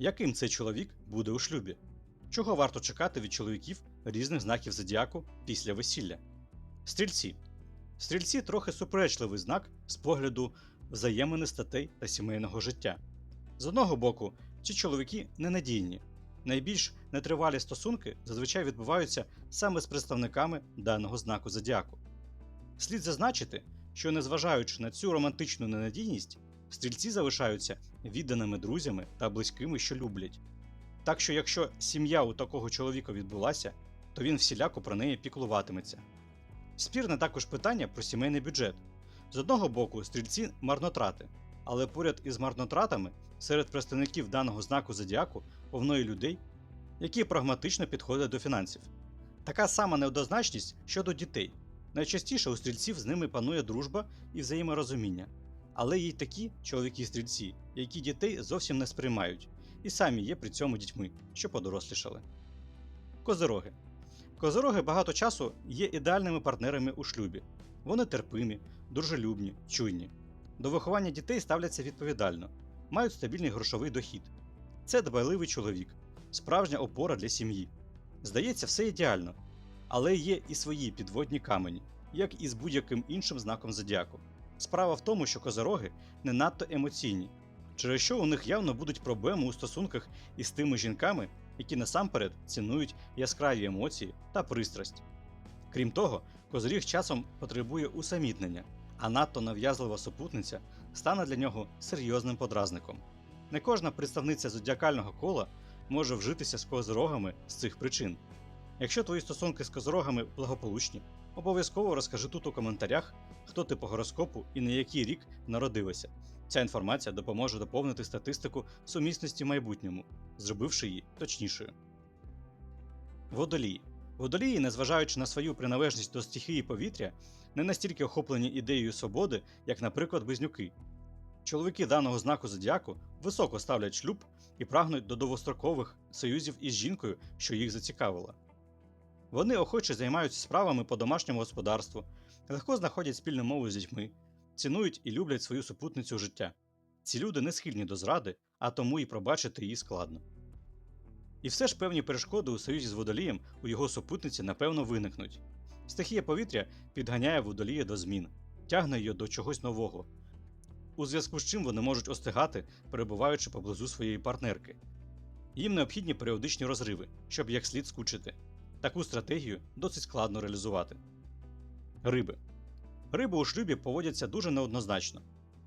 Яким цей чоловік буде у шлюбі? Чого варто чекати від чоловіків різних знаків зодіаку після весілля? Стрільці. Стрільці трохи суперечливий знак з погляду взаємини статей та сімейного життя. З одного боку, ці чоловіки ненадійні. Найбільш нетривалі стосунки зазвичай відбуваються саме з представниками даного знаку зодіаку. Слід зазначити, що незважаючи на цю романтичну ненадійність, стрільці залишаються відданими друзями та близькими, що люблять. Так що, якщо сім'я у такого чоловіка відбулася, то він всіляко про неї піклуватиметься. Спірне також питання про сімейний бюджет. З одного боку, стрільці марнотрати, але поряд із марнотратами серед представників даного знаку зодіаку повно і людей, які прагматично підходять до фінансів. Така сама неоднозначність щодо дітей. Найчастіше у стрільців з ними панує дружба і взаєморозуміння. Але є й такі чоловіки-стрільці, які дітей зовсім не сприймають, і самі є при цьому дітьми, що подорослішали. Козироги. Козироги багато часу є ідеальними партнерами у шлюбі. Вони терпимі, дружелюбні, чуйні. До виховання дітей ставляться відповідально, мають стабільний грошовий дохід. Це дбайливий чоловік, справжня опора для сім'ї. Здається, все ідеально, але є і свої підводні камені, як і з будь-яким іншим знаком зодіаку. Справа в тому, що козороги не надто емоційні, через що у них явно будуть проблеми у стосунках із тими жінками, які насамперед цінують яскраві емоції та пристрасть. Крім того, козиріг часом потребує усамітнення, а надто нав'язлива супутниця стане для нього серйозним подразником. Не кожна представниця зодіакального кола може вжитися з козирогами з цих причин. Якщо твої стосунки з козирогами благополучні, обов'язково розкажи тут у коментарях, хто ти по гороскопу і на який рік народилася. Ця інформація допоможе доповнити статистику сумісності в майбутньому, зробивши її точнішою. Водолії. Водолії, незважаючи на свою приналежність до стихії повітря, не настільки охоплені ідеєю свободи, як, наприклад, близнюки. Чоловіки даного знаку зодіаку високо ставлять шлюб і прагнуть до довгострокових союзів із жінкою, що їх зацікавила. Вони охоче займаються справами по домашньому господарству, легко знаходять спільну мову з дітьми, цінують і люблять свою супутницю життя. Ці люди не схильні до зради, а тому і пробачити її складно. І все ж певні перешкоди у союзі з водолієм у його супутниці напевно виникнуть. Стихія повітря підганяє водолія до змін, тягне її до чогось нового, у зв'язку з чим вони можуть остигати, перебуваючи поблизу своєї партнерки. Їм необхідні періодичні розриви, щоб як слід скучити. Таку стратегію досить складно реалізувати. Риби. Риби у шлюбі поводяться дуже неоднозначно.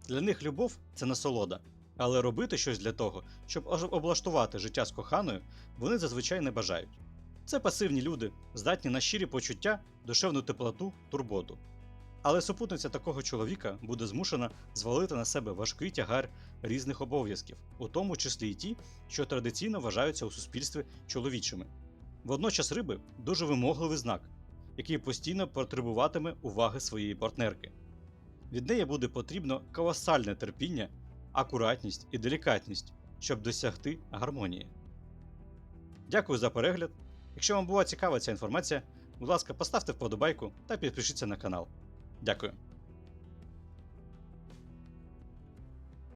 Для них любов це насолода, але робити щось для того, щоб облаштувати життя з коханою, вони зазвичай не бажають. Це пасивні люди, здатні на щирі почуття, душевну теплоту, турботу. Але супутниця такого чоловіка буде змушена звалити на себе важкий тягар різних обов'язків, у тому числі й ті, що традиційно вважаються у суспільстві чоловічими. Водночас риби дуже вимогливий знак, який постійно потребуватиме уваги своєї партнерки. Від неї буде потрібно колосальне терпіння, акуратність і делікатність, щоб досягти гармонії. Дякую за перегляд. Якщо вам була цікава ця інформація, будь ласка, поставте вподобайку та підпишіться на канал. Дякую.